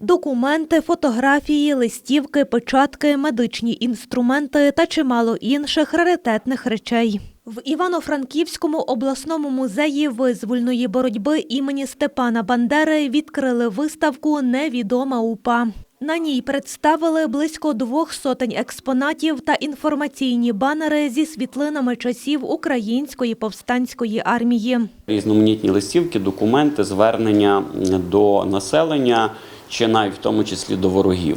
Документи, фотографії, листівки, печатки, медичні інструменти та чимало інших раритетних речей. В Івано-Франківському обласному музеї визвольної боротьби імені Степана Бандери відкрили виставку Невідома УПА. На ній представили близько двох сотень експонатів та інформаційні банери зі світлинами часів української повстанської армії. різноманітні листівки, документи, звернення до населення чи навіть в тому числі до ворогів.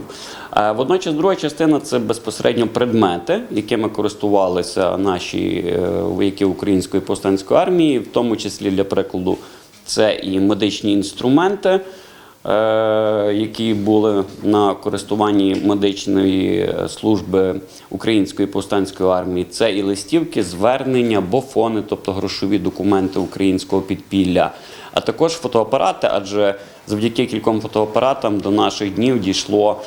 Е, Водночас, друга частина це безпосередньо предмети, якими користувалися наші е, вояки Української повстанської армії, в тому числі для прикладу, це і медичні інструменти. Які були на користуванні медичної служби Української повстанської армії, це і листівки, звернення, бофони, тобто грошові документи українського підпілля, а також фотоапарати, адже завдяки кільком фотоапаратам до наших днів дійшло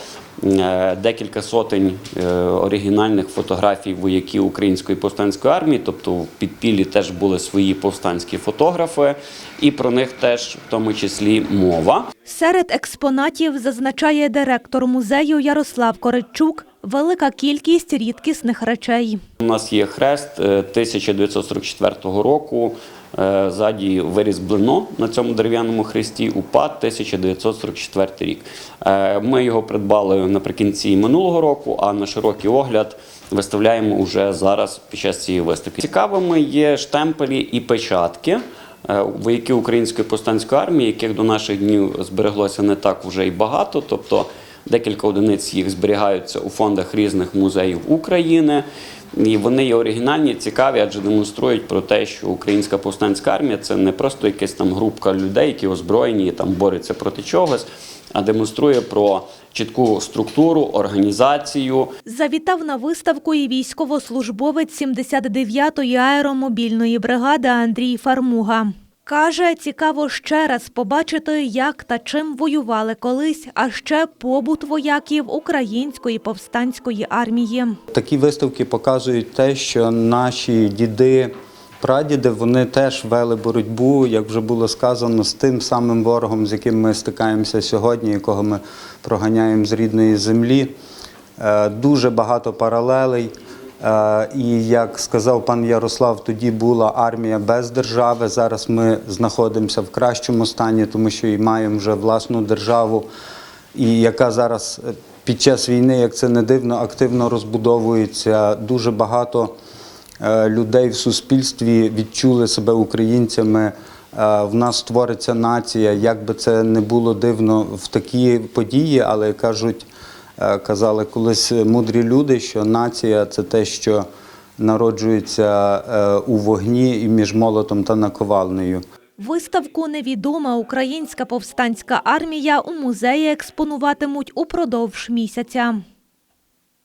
е, декілька сотень е, оригінальних фотографій вояків Української повстанської армії, тобто в підпіллі теж були свої повстанські фотографи, і про них теж в тому числі мова. Серед експонатів зазначає директор музею Ярослав Коричук велика кількість рідкісних речей. У нас є хрест е, 1944 року. е, Ззаді виріз блино на цьому дерев'яному хресті УПА 1944 рік. Е, Ми його придбали наприкінці минулого року, а на широкий огляд виставляємо вже зараз під час цієї виставки. Цікавими є штемпелі і печатки. Е, Вояки Української повстанської армії, яких до наших днів збереглося не так вже й багато. Тобто декілька одиниць їх зберігаються у фондах різних музеїв України. І вони є оригінальні, цікаві, адже демонструють про те, що українська повстанська армія це не просто якась там групка людей, які озброєні там борються проти чогось, а демонструє про чітку структуру, організацію, Завітав на виставку і військовослужбовець 79-ї аеромобільної бригади Андрій Фармуга. Каже, цікаво ще раз побачити, як та чим воювали колись, а ще побут вояків Української повстанської армії. Такі виставки показують те, що наші діди, прадіди, вони теж вели боротьбу, як вже було сказано, з тим самим ворогом, з яким ми стикаємося сьогодні, якого ми проганяємо з рідної землі. Е, Дуже багато паралелей. Е, І як сказав пан Ярослав, тоді була армія без держави. Зараз ми знаходимося в кращому стані, тому що і маємо вже власну державу, і яка зараз під час війни, як це не дивно, активно розбудовується. Дуже багато людей в суспільстві відчули себе українцями. Е, В нас створиться нація. Як би це не було дивно в такі події, але кажуть, е, казали колись мудрі люди, що нація це те, що народжується е, у вогні і між молотом та наковальнею. Виставку Невідома українська повстанська армія у музеї експонуватимуть упродовж місяця.